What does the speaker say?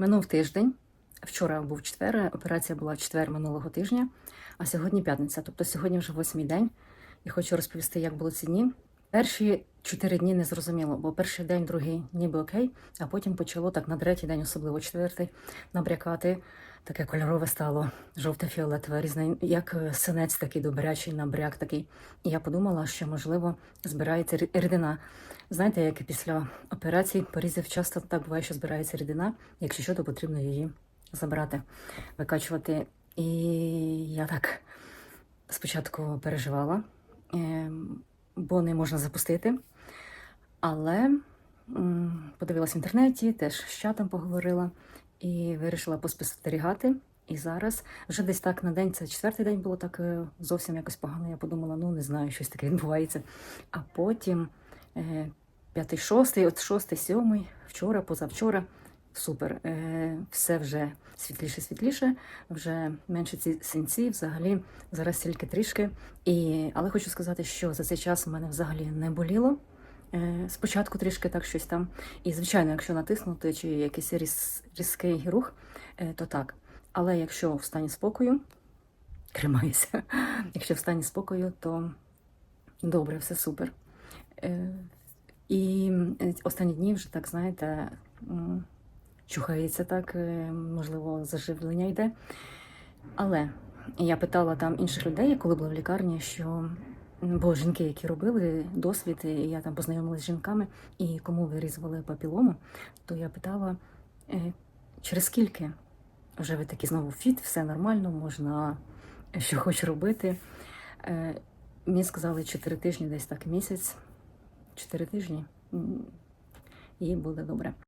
Минув тиждень. Вчора був четвер, операція була четвер минулого тижня, а сьогодні п'ятниця. Тобто сьогодні вже восьмий день. І хочу розповісти, як було ці дні. Перші чотири дні не зрозуміло, бо перший день, другий ніби окей, а потім почало так на третій день, особливо четвертий, набрякати. Таке кольорове стало жовте-фіолетове, різне, як е, синець такий добрячий, набряк такий. І я подумала, що можливо збирається рідина. Знаєте, як і після операцій порізів часто так буває, що збирається рідина. Якщо що, то потрібно її забрати, викачувати. І я так спочатку переживала, ем, бо не можна запустити. Але подивилась в інтернеті, теж з чатом поговорила і вирішила поспостерігати. І зараз вже десь так на день, це четвертий день було так е, зовсім якось погано. Я подумала, ну не знаю, щось таке відбувається. А потім е, п'ятий, шостий, от шостий, сьомий, вчора, позавчора. Супер, е, все вже світліше, світліше, вже менше ці синці, взагалі зараз тільки трішки. І, але хочу сказати, що за цей час у мене взагалі не боліло. Е, Спочатку трішки так щось там. І, звичайно, якщо натиснути чи якийсь різ, різкий рух, е, то так. Але якщо в стані спокою, тримаюся, якщо в стані спокою, то добре, все супер. І останні дні вже так, знаєте, чухається так, е, можливо, заживлення йде. Але я питала там інших людей, коли була в лікарні, що бо жінки, які робили досвід, і я там познайомилася з жінками, і кому вирізували папілому, то я питала, е, через скільки вже ви такі знову фіт, все нормально, можна що хоч робити. Е, Мені сказали 4 тижні, десь так місяць, 4 тижні, і буде добре.